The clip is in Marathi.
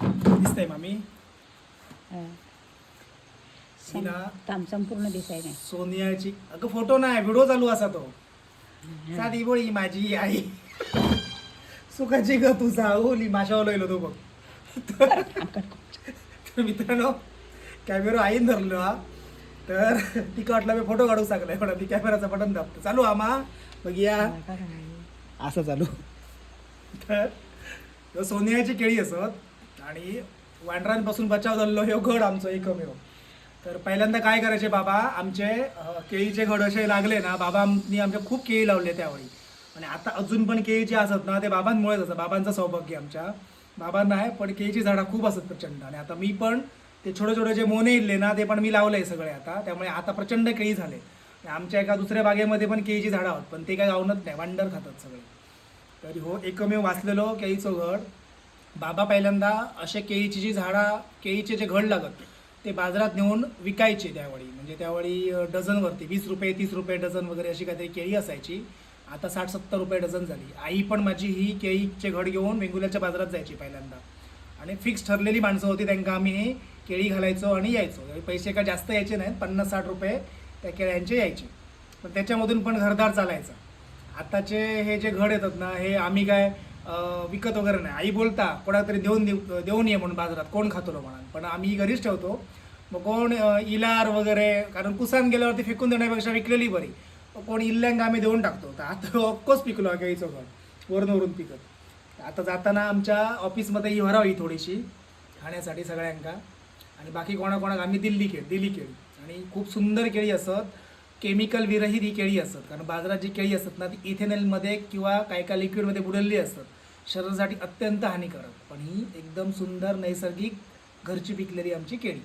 दिसतंय मामी. हिला काम संपूर्ण दिसाय नाही. सोनियाची अगं फोटो नाही व्हिडिओ चालू असा तो. साधी बोळी माझी आई. सुखाची ग तुझा ओली माशावर लयलो तो बघ. तर तर मित्रांनो कॅमेरा आईन धरलो हा. तर तिका वाटलं मी फोटो काढू शकलाय पण ती कॅमेराचं बटन दाबतो. चालू आमा. बघूया. असं चालू. तर सोनियाची केळी असत आणि वांडरांपासून बचाव झालेलो ह्यो घड आमचो एकमेव. तर पहिल्यांदा काय करायचे बाबा आमचे केळीचे घड असे लागले ना बाबांनी आमच्या खूप केळी लावले त्यावेळी. आणि आता अजून पण केळीचे असत ना ते बाबांमुळेच असतात बाबांचं सौभाग्य आमच्या. बाबांना आहे पण केळीची झाडं खूप असत प्रचंड. आणि आता मी पण ते छोटे छोटे जे मोने इल्ले ना ते पण मी लावले सगळे आता. त्यामुळे आता प्रचंड केळी झाले. आमच्या एका दुसऱ्या बागेमध्ये पण केळीची झाडं आहोत पण ते काय गावनच नाही वांडर खातात सगळे. तरी हो एकमेव वाचलेलो केळीचं घड बाबा पहिल्यांदा असे केळीची जी झाडा केळीचे जे घड लागत ते बाजारात नेऊन विकायचे त्यावेळी. म्हणजे त्यावेळी डझनवरती वीस रुपये तीस रुपये डझन वगैरे अशी काहीतरी केळी असायची. आता साठ सत्तर रुपये डझन झाली. आई पण माझी ही केळीचे घड घेऊन वेंगुल्याच्या बाजारात जायची पहिल्यांदा. आणि फिक्स ठरलेली माणसं होती त्यांना आम्ही हे केळी घालायचो आणि यायचो. म्हणजे पैसे काय जास्त यायचे नाहीत पन्नास साठ रुपये त्या केळ्यांचे यायचे. पण त्याच्यामधून पण घरदार चालायचा. आताचे हे जे घड येतात ना हे आम्ही काय विकत वगैरे नाही. आई बोलता कोणातरी देऊन देऊ देऊन ये म्हणून बाजारात कोण खातो लो म्हणून पण आम्ही घरीच ठेवतो. मग कोण इलार वगैरे कारण कुसान गेल्यावरती फेकून देण्यापेक्षा विकलेली बरी. मग कोण इल्ल्यांग आम्ही देऊन टाकतो. तर आता ऑक्कोच पिकलो केळीचं घड वरून वरून पिकत. आता जाताना आमच्या ऑफिसमध्ये ही भरावी थोडीशी खाण्यासाठी सगळ्यांका. आणि बाकी कोणाकोणाक आम्ही दिल्ली केळी दिली केळी आणि खूप सुंदर केळी असत केमिकल विरहित ही केळी असतात कारण बाजारात जी केळी असतात ना ती इथेनलमध्ये किंवा काही काय लिक्विडमध्ये बुडलेली असतात. शरीरासाठी अत्यंत हानिकारक पण ही एकदम सुंदर नैसर्गिक घरची पिकलेली आमची केळी.